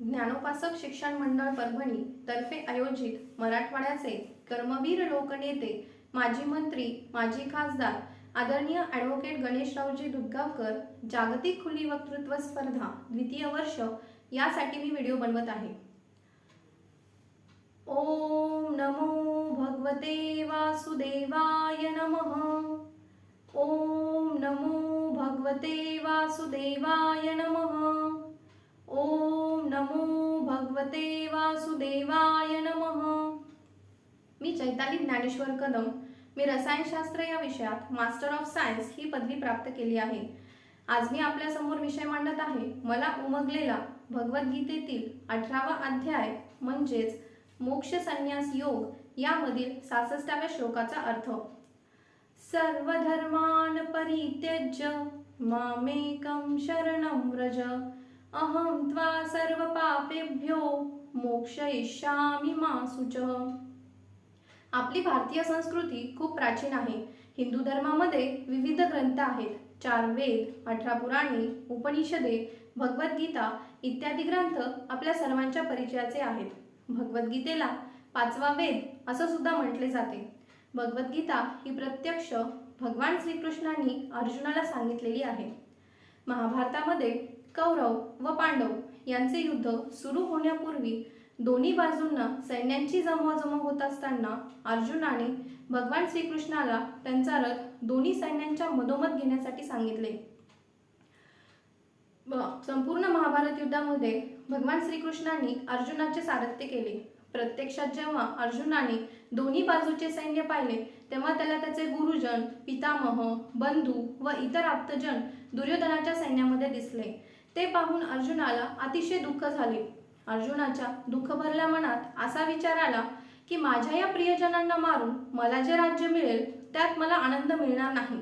ज्ञानोपासक शिक्षण मंडळ परभणी तर्फे आयोजित मराठवाड्याचे कर्मवीर लोकनेते माजी मंत्री माजी खासदार आदरणीय ॲडव्होकेट गणेशरावजी दुधगावकर जागतिक खुली वक्तृत्व स्पर्धा द्वितीय वर्ष यासाठी मी व्हिडिओ बनवत आहे. ओम नमो भगवते वासुदेवाय नमः. ओम नमो भगवते वासुदेवाय नमः. ओम भगवते वासुदेवाय नमः. मी चैताली ज्ञानेश्वर कदम. मी रसायनशास्त्र या विषयात मास्टर ऑफ सायन्स ही पदवी प्राप्त केली आहे. आज मी आपल्यासमोर विषय मांडत आहे. मला उमगलेला भगवद्गीतेतील अठरावा अध्याय म्हणजेच मोक्ष संन्यास योग यामधील सासष्टाव्या श्लोकाचा अर्थ. सर्वधर्मान् परित्यज्य मामेकं शरणं व्रज. अहं त्वा सर्वपापेभ्यो मोक्षयिष्यामि मा शुचः आपली भारतीय संस्कृती खूप प्राचीन आहे. हिंदू धर्मामध्ये विविध ग्रंथ आहेत. चार वेद अठरा पुराणे उपनिषदे भगवद्गीता इत्यादी ग्रंथ आपल्या सर्वांच्या परिचयाचे आहेत. भगवद्गीतेला पाचवा वेद असं सुद्धा म्हटले जाते. भगवद्गीता ही प्रत्यक्ष भगवान श्रीकृष्णांनी अर्जुनाला सांगितलेली आहे. महाभारतामध्ये कौरव व पांडव यांचे युद्ध सुरू होण्यापूर्वी दोन्ही बाजूंना सैन्यांची जमवाजमव होत असताना अर्जुनाने भगवान श्रीकृष्णाला त्यांचा रथ दोन्ही सैन्यांच्या मधोमध घेण्यासाठी सांगितले. संपूर्ण महाभारत युद्धामध्ये भगवान श्रीकृष्णांनी अर्जुनाचे सारथ्य केले. प्रत्यक्षात जेव्हा अर्जुनाने दोन्ही बाजूचे सैन्य पाहिले तेव्हा त्याला त्याचे गुरुजन पितामह बंधू व इतर आप्तजन दुर्योधनाच्या सैन्यामध्ये दिसले. ते पाहून अर्जुनाला अतिशय दुःख झाले. अर्जुनाच्या दुःख भरल्या मनात असा विचार आला की माझ्या या प्रियजनांना मारून मला जे राज्य मिळेल त्यात मला आनंद मिळणार नाही.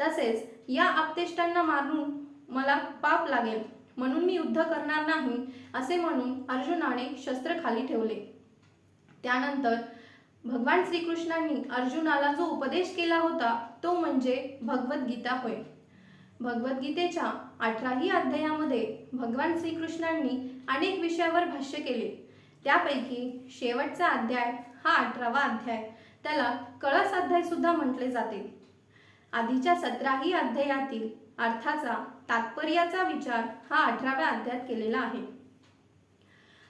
तसेच या आपतेष्टांना मारून मला पाप लागेल म्हणून मी युद्ध करणार नाही असे म्हणून अर्जुनाने शस्त्र खाली ठेवले. त्यानंतर भगवान श्रीकृष्णांनी अर्जुनाला जो उपदेश केला होता तो म्हणजे भगवद्गीता होय. भगवद्गीतेच्या अठराही अध्यायामध्ये भगवान श्रीकृष्णांनी अनेक विषयावर भाष्य केले. त्यापैकी शेवटचा अध्याय हा अठरावा अध्याय. त्याला कळस अध्याय सुद्धा म्हटले जाते. आधीच्या सतराही अध्यायातील अर्थाचा तात्पर्याचा विचार हा अठराव्या अध्यायात केलेला आहे.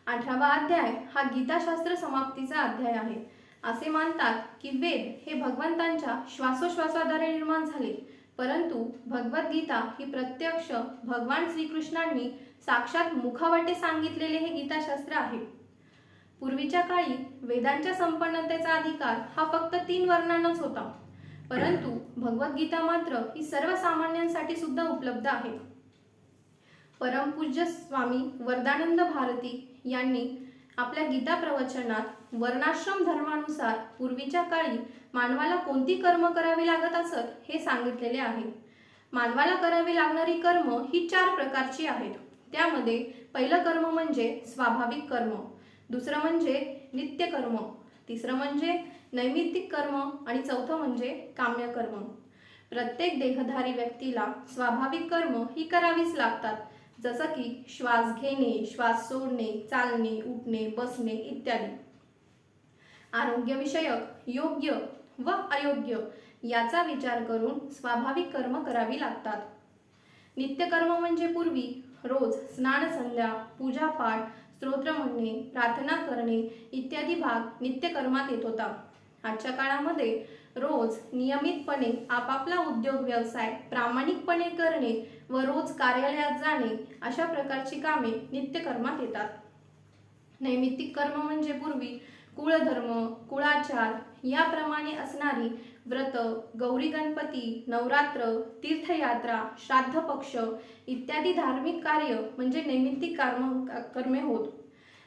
अठरावा अध्याय हा गीताशास्त्र समाप्तीचा अध्याय आहे. असे मानतात की वेद हे भगवंतांच्या श्वासोश्वासाद्वारे निर्माण झाले. परंतु भगवद्गीता ही प्रत्यक्ष भगवान श्रीकृष्णांनी साक्षात मुखावटे सांगितलेले हे गीताशास्त्र आहे. पूर्वीच्या काळी वेदांच्या संपन्नतेचा अधिकार हा फक्त तीन वर्णांनाच होता. परंतु भगवद्गीता मात्र ही सर्वसामान्यांसाठी सुद्धा उपलब्ध आहे. परमपूज्य स्वामी वरदानंद भारती यांनी आपल्या गीता प्रवचनात वर्णाश्रम धर्मानुसार पूर्वीच्या काळी मानवाला कोणती कर्म करावी लागत असत हे सांगितलेले आहे. मानवाला करावी लागणारी कर्म ही चार प्रकारची आहेत. त्यामध्ये पहिलं कर्म म्हणजे स्वाभाविक कर्म दुसरं म्हणजे नित्य कर्म तिसरं म्हणजे नैमित्तिक कर्म आणि चौथं म्हणजे काम्य कर्म. प्रत्येक देहधारी व्यक्तीला स्वाभाविक कर्म ही करावीच लागतात जसं की श्वास घेणे श्वास सोडणे चालणे उठणे बसणे इत्यादी. आरोग्यविषयक योग्य व अयोग्य याचा विचार करून स्वाभाविक कर्म करावी लागतात. नित्यकर्म म्हणजे पूर्वी रोज स्नान संध्या पूजापाठ स्तोत्र म्हणणे प्रार्थना करणे इत्यादी भाग नित्यकर्मात येत होता. आजच्या काळामध्ये रोज नियमितपणे आपापला उद्योग व्यवसाय प्रामाणिकपणे करणे व रोज कार्यालयात जाणे अशा प्रकारची कामे नित्यकर्मात येतात. नैमित्तिक कर्म म्हणजे पूर्वी कुळधर्म कुळाचार याप्रमाणे असणारी व्रत गौरी गणपती नवरात्र तीर्थयात्रा श्राद्ध पक्ष इत्यादी धार्मिक कार्य म्हणजे नैमित्तिक कर्म कर्मे होत.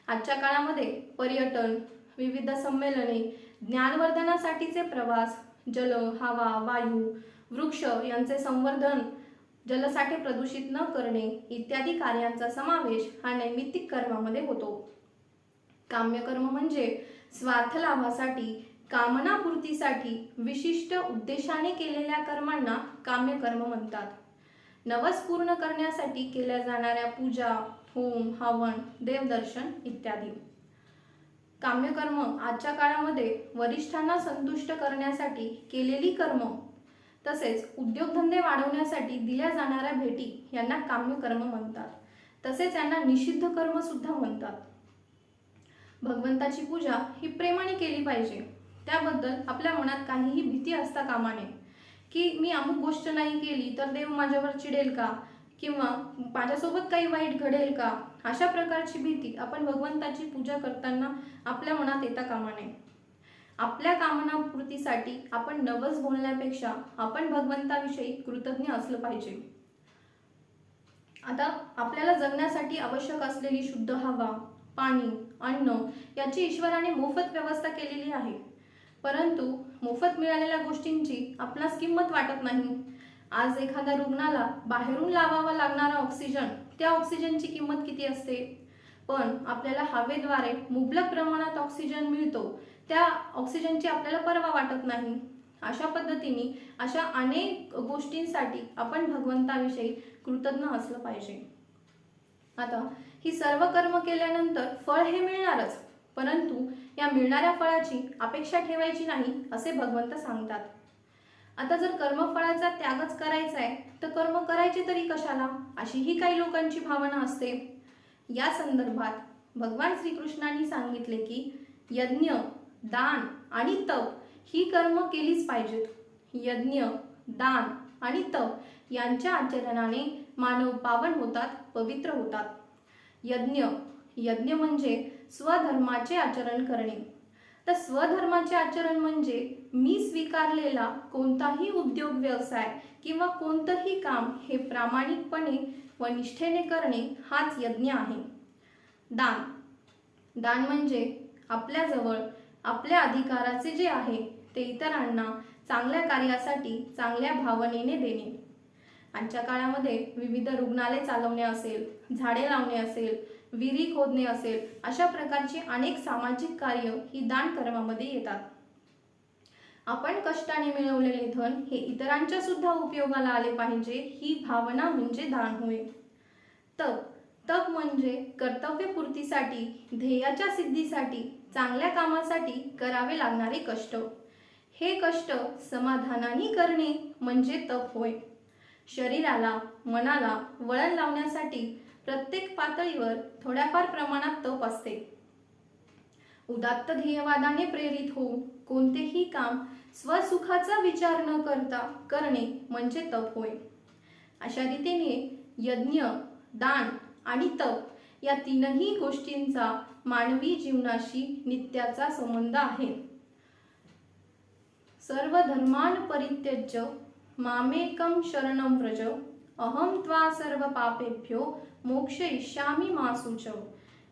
आजच्या काळामध्ये पर्यटन विविध संमेलने ज्ञानवर्धनासाठीचे प्रवास जल हवा वायू वृक्ष यांचे संवर्धन जलसाठे प्रदूषित न करणे इत्यादी कार्यांचा समावेश हा नैमित्तिक कर्मामध्ये होतो. काम्यकर्म म्हणजे स्वार्थ लाभासाठी कामनापूर्तीसाठी विशिष्ट उद्देशाने केलेल्या कर्मांना काम्यकर्म म्हणतात. नवस पूर्ण करण्यासाठी केल्या जाणाऱ्या पूजा होम हवन देवदर्शन इत्यादी. काम्यकर्म आजच्या काळामध्ये वरिष्ठांना संतुष्ट करण्यासाठी केलेली कर्म तसेच उद्योगधंदे वाढवण्यासाठी दिल्या जाणाऱ्या भेटी यांना काम्यकर्म म्हणतात. तसेच यांना निषिद्ध कर्म सुद्धा म्हणतात. भगवंताची पूजा ही प्रेमाने केली पाहिजे. त्याबद्दल आपल्या मनात काहीही भीती असता कामा नये की मी अमुक गोष्ट नाही केली तर देव माझ्यावर चिडेल का? किंवा माझ्यासोबत काही वाईट घडेल का? अशा प्रकारची भीती आपण भगवंताची पूजा करताना आपल्या मनात येता कामा नये आपल्या कामनापूर्तीसाठी आपण नवस बोलण्यापेक्षा आपण भगवंताविषयी कृतज्ञ असलं पाहिजे. आता आपल्याला जगण्यासाठी आवश्यक असलेली शुद्ध हवा पाणी अन्न याची ईश्वराने मोफत व्यवस्था केलेली आहे. परंतु मोफत मिळालेल्या गोष्टींची आपणास किंमत वाटत नाही. आज एखाद्या रुग्णाला बाहेरून लावावा लागणारा ऑक्सिजन त्या ऑक्सिजनची किंमत किती असते? पण आपल्याला हवेद्वारे मुबलक प्रमाणात ऑक्सिजन मिळतो त्या ऑक्सिजनची आपल्याला पर्वा वाटत नाही. अशा पद्धतीने अशा अनेक गोष्टींसाठी आपण भगवंताविषयी कृतज्ञ असलं पाहिजे. आता ही सर्व कर्म केल्यानंतर फळ हे मिळणारच. परंतु या मिळणाऱ्या फळाची अपेक्षा ठेवायची नाही असे भगवंत सांगतात. आता जर कर्मफळाचा त्यागच करायचा आहे तर कर्म करायचे तरी कशाला? अशी ही काही लोकांची भावना असते. या संदर्भात भगवान श्रीकृष्णांनी सांगितले की यज्ञ दान आणि तप ही कर्म केलीच पाहिजेत. यज्ञ दान आणि तप यांच्या आचरणाने मानव पावन होतात पवित्र होतात. यज्ञ. यज्ञ म्हणजे स्वधर्माचे आचरण करणे. तर स्वधर्माचे आचरण म्हणजे मी स्वीकारलेला कोणताही उद्योग व्यवसाय किंवा कोणतंही काम हे प्रामाणिकपणे व निष्ठेने करणे हाच यज्ञ आहे. दान. दान म्हणजे आपल्याजवळ आपल्या अधिकाराचे जे आहे ते इतरांना चांगल्या कार्यासाठी चांगल्या भावनेने देणे. आजच्या काळामध्ये विविध रुग्णालय चालवणे असेल झाडे लावणे असेल विहिरी खोदणे असेल अशा प्रकारची अनेक सामाजिक कार्य ही दान कर्मामध्ये येतात. आपण कष्टाने मिळवलेले धन हे इतरांच्या सुद्धा उपयोगाला आले पाहिजे ही भावना म्हणजे दान होय. तप. तप म्हणजे कर्तव्यपूर्तीसाठी ध्येयाच्या सिद्धीसाठी चांगल्या कामासाठी करावे लागणारे कष्ट. हे कष्ट समाधानाने करणे म्हणजे तप होय. शरीराला मनाला वळण लावण्यासाठी प्रत्येक पातळीवर थोड्याफार प्रमाणात तप असते. उदात्त ध्येयवादाने प्रेरित होऊन कोणतेही काम स्वसुखाचा विचार न करता करणे म्हणजे तप होय. अशा रीतीने यज्ञ दान आणि तप या तीनही गोष्टींचा मानवी जीवनाशी नित्याचा संबंध आहे. सर्व धर्मान परित्यज्य मामेकं शरणं व्रज। अहम त्वा सर्व पापेभ्यो मोक्ष इष्यामी मासूच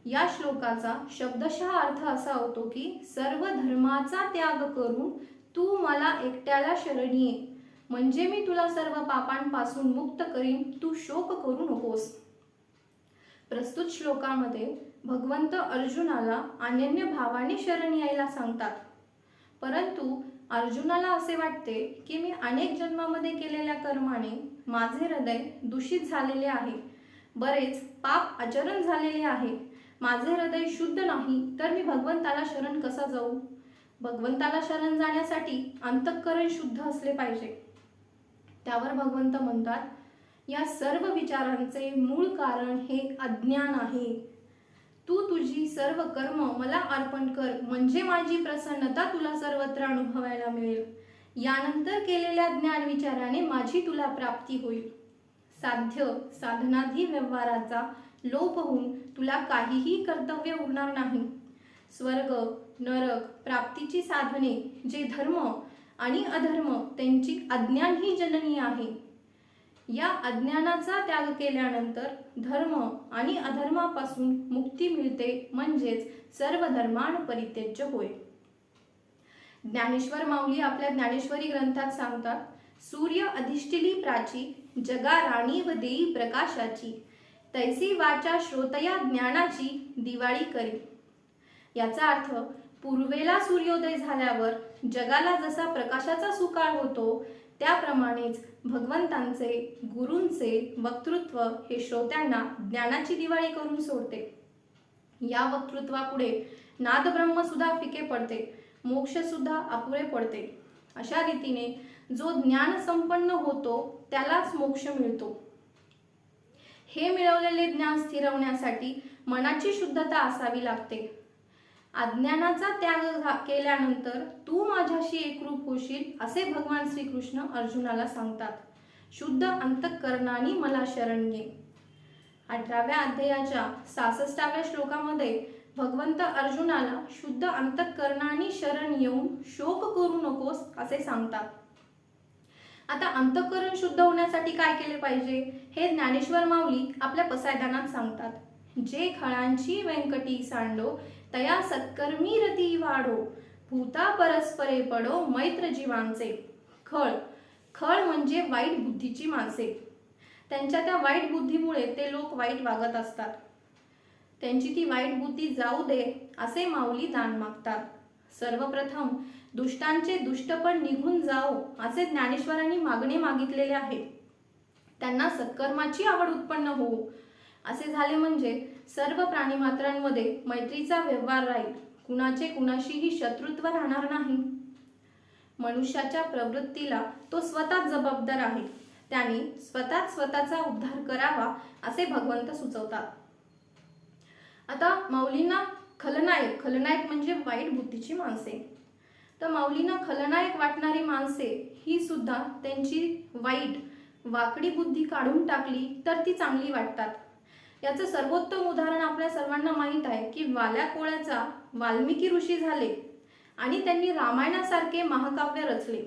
या श्लोकाचा शब्दशः अर्थ असा होतो की सर्व धर्माचा त्याग करून तू मला एकट्याला शरणी ये। म्हणजे मी तुला सर्व पापांपासून मुक्त करीन तू शोक करू नकोस। प्रस्तुत श्लोकामध्ये भगवंत अर्जुनाला अनन्य भावाने शरण यायला सांगतात। परंतु अर्जुनाला असे वाटते की मी अनेक जन्मामध्ये केलेल्या कर्माने माझे हृदय दूषित झालेले आहे. बरेच पाप आचरण झालेले आहे. माझे हृदय शुद्ध नाही तर मी भगवंताला शरण कसा जाऊ? भगवंताला शरण जाण्यासाठी अंतःकरण शुद्ध असले पाहिजे. त्यावर भगवंत म्हणतात या सर्व विचारांचे मूळ कारण हे अज्ञान आहे. तू तुझी सर्व कर्म मला अर्पण कर. म्हणजे माझी प्रसन्नता तुला सर्वत्र अनुभवायला मिळेल. यानंतर केलेल्या ज्ञान विचाराने माझी तुला प्राप्ती होईल. साध्य साधनाधी व्यवहाराचा लोप होऊन तुला काहीही कर्तव्य उरणार नाही. स्वर्ग नरक प्राप्तीची साधने जे धर्म आणि अधर्म त्यांची अज्ञान ही जननी आहे. या अज्ञानाचा त्याग केल्यानंतर धर्म आणि अधर्मापासून मुक्ती मिळते म्हणजेच सर्व धर्मान परित्यज्य होय. ज्ञानेश्वर माऊली आपल्या ज्ञानेश्वरी ग्रंथात सांगतात सूर्य अधिष्ठिली प्राची जगा राणी व देई प्रकाशाची तैसी वाचा श्रोतया ज्ञानाची दिवाळी करी. याचा अर्थ पूर्वेला सूर्योदय झाल्यावर जगाला जसा प्रकाशाचा सुकाळ होतो त्याप्रमाणेच भगवंतांचे गुरूंचे वक्तृत्व हे श्रोत्यांना ज्ञानाची दिवाळी करून सोडते. या वक्तृत्वापुढे नादब्रह्म सुद्धा फिके पडते मोक्ष सुद्धा अपुरे पडते. अशा रीतीने जो ज्ञान संपन्न होतो त्यालाच मोक्ष मिळतो. हे मिळवलेले ज्ञान स्थिरवण्यासाठी मनाची शुद्धता असावी लागते. अज्ञानाचा त्याग केल्यानंतर तू माझ्याशी एकरूप होशील असे भगवान श्रीकृष्ण अर्जुनाला सांगतात. शुद्ध अंतःकरणाने मला शरण घे. अठराव्या अध्यायाच्या सासष्टाव्या श्लोकामध्ये भगवंत अर्जुनाला शुद्ध अंतःकरणाने शरण येऊन शोक करू नकोस असे सांगतात. आता अंतःकरण शुद्ध होण्यासाठी काय केले पाहिजे? हे ज्ञानेश्वर माऊली आपल्या पसायदानात सांगतात. जे खळांची व्यंकटी सांडो तया सत्कर्मी रती वाढो भूता परस्परे पडो मैत्र जीवांचे. खळ. खळ म्हणजे वाईट बुद्धीची माणसे. त्यांच्या त्या वाईट बुद्धीमुळे ते लोक वाईट वागत असतात. त्यांची ती वाईट बुद्धी जाऊ दे असे माऊली दान मागतात. सर्वप्रथम दुष्टांचे दुष्टपण निघून जाओ असे ज्ञानेश्वरांनी मागणे मागितलेले आहे. त्यांना सत्कर्माची आवड उत्पन्न होऊ. असे झाले म्हणजे सर्व प्राणीमात्रांमध्ये मैत्रीचा व्यवहार राहील. कुणाचे कुणाशीही शत्रुत्व राहणार नाही. मनुष्याच्या प्रवृत्तीला तो स्वतः जबाबदार आहे. त्याने स्वतःच स्वतःचा उद्धार करावा असे भगवंत सुचवतात. आता माऊलींना खलनायक खलनायक म्हणजे वाईट बुद्धीची माणसे. तर माऊलींना खलनायक वाटणारी माणसे ही सुद्धा त्यांची वाईट वाकडी बुद्धी काढून टाकली तर ती चांगली वाटतात. याचं सर्वोत्तम उदाहरण आपल्या सर्वांना माहीत आहे की वाल्या कोळ्याचा वाल्मिकी ऋषी झाले आणि त्यांनी रामायणासारखे महाकाव्य रचले.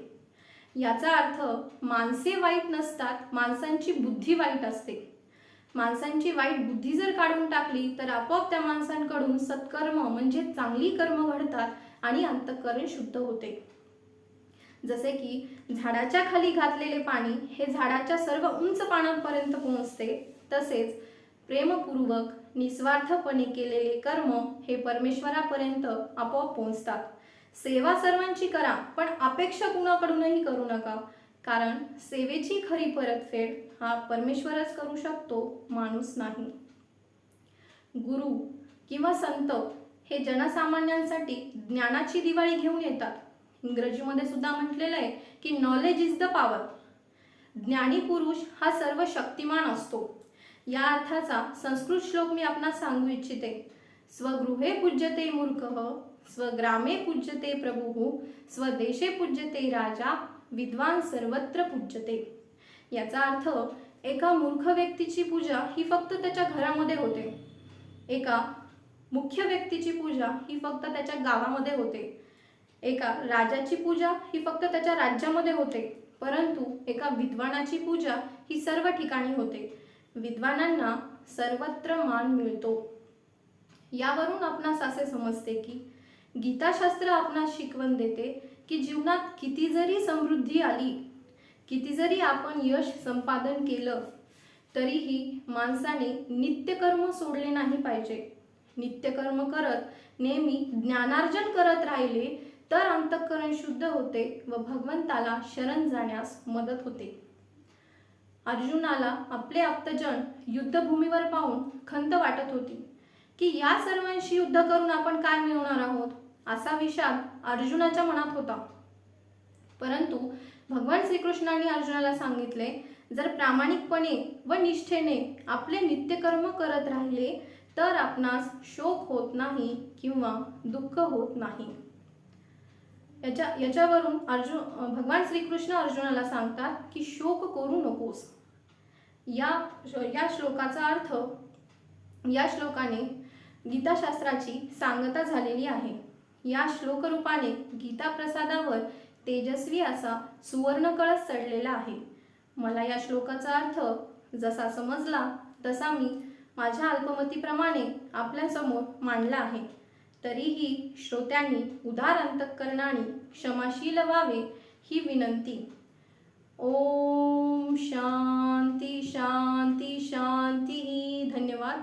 याचा अर्थ माणसे वाईट नसतात माणसांची बुद्धी वाईट असते. माणसांची वाईट बुद्धी जर काढून टाकली तर आपोआप त्या माणसांकडून सत्कर्म म्हणजे चांगली कर्म घडतात आणि अंतःकरण शुद्ध होते. जसे की झाडाच्या खाली घातलेले पाणी हे झाडाच्या सर्व उंच पानांपर्यंत पोहोचते तसेच प्रेमपूर्वक निस्वार्थपणे केलेले कर्म हे परमेश्वरापर्यंत आपोआप पोहोचतात. सेवा सर्वांची करा पण अपेक्षा कुणाकडूनही करू नका. कारण सेवेची खरी परतफेड हा परमेश्वरच करू शकतो माणूस नाही. गुरु किंवा संत हे जनसामान्यांसाठी ज्ञानाची दिवाळी घेऊन येतात. इंग्रजीमध्ये सुद्धा म्हटलेलं आहे की नॉलेज इज द पॉवर ज्ञानी पुरुष हा सर्व शक्तिमान असतो. या अर्थाचा संस्कृत श्लोक मी आपणास सांगू इच्छिते. स्वगृहे पूज्यते मूर्ख स्वग्रामे पूज्यते प्रभू स्वदेशे पूज्यते राजा विद्वान सर्वत्र पूज्यते. याचा अर्थ एका मूर्ख व्यक्तीची पूजा ही फक्त त्याच्या घरामध्ये होते. एका मुख्य व्यक्तीची पूजा ही फक्त त्याच्या गावामध्ये होते. एका राजाची पूजा ही फक्त त्याच्या राज्यामध्ये होते. परंतु एका विद्वानाची पूजा ही सर्व ठिकाणी होते. विद्वानांना सर्वत्र मान मिळतो. यावरून आपणास असे समजते की गीताशास्त्र आपणास शिकवण देते की जीवनात किती जरी समृद्धी आली किती जरी आपण यश संपादन केलं तरीही माणसाने नित्यकर्म सोडले नाही पाहिजे. नित्यकर्म करत नेहमी ज्ञानार्जन करत राहिले तर अंतःकरण शुद्ध होते व भगवंताला शरण जाण्यास मदत होते. अर्जुनाला आपले आप्तजन युद्धभूमीवर पाहून खंत वाटत होती की या सर्वांशी युद्ध करून आपण काय मिळवणार आहोत असा विषाद अर्जुनाच्या मनात होता. परंतु भगवान श्रीकृष्णाने अर्जुनाला सांगितले जर प्रामाणिकपणे व निष्ठेने आपले नित्यकर्म करत राहिले तर आपणास शोक होत नाही किंवा दुःख होत नाही. याच्या याच्यावरून अर्जुन भगवान श्रीकृष्ण अर्जुनाला सांगतात की शोक करू नकोस. या या श्लोकाचा अर्थ या श्लोकाने गीताशास्त्राची सांगता झालेली आहे. या श्लोकरूपाने गीता प्रसादावर तेजस्वी असा सुवर्ण कळस चढलेला आहे. मला या श्लोकाचा अर्थ जसा समजला तसा मी माझ्या अल्पमतीप्रमाणे आपल्यासमोर मांडला आहे. तरीही श्रोत्यांनी उदार अंतःकरणाने क्षमाशील व्हावे ही विनंती. ओम शांती शांती शांती. धन्यवाद.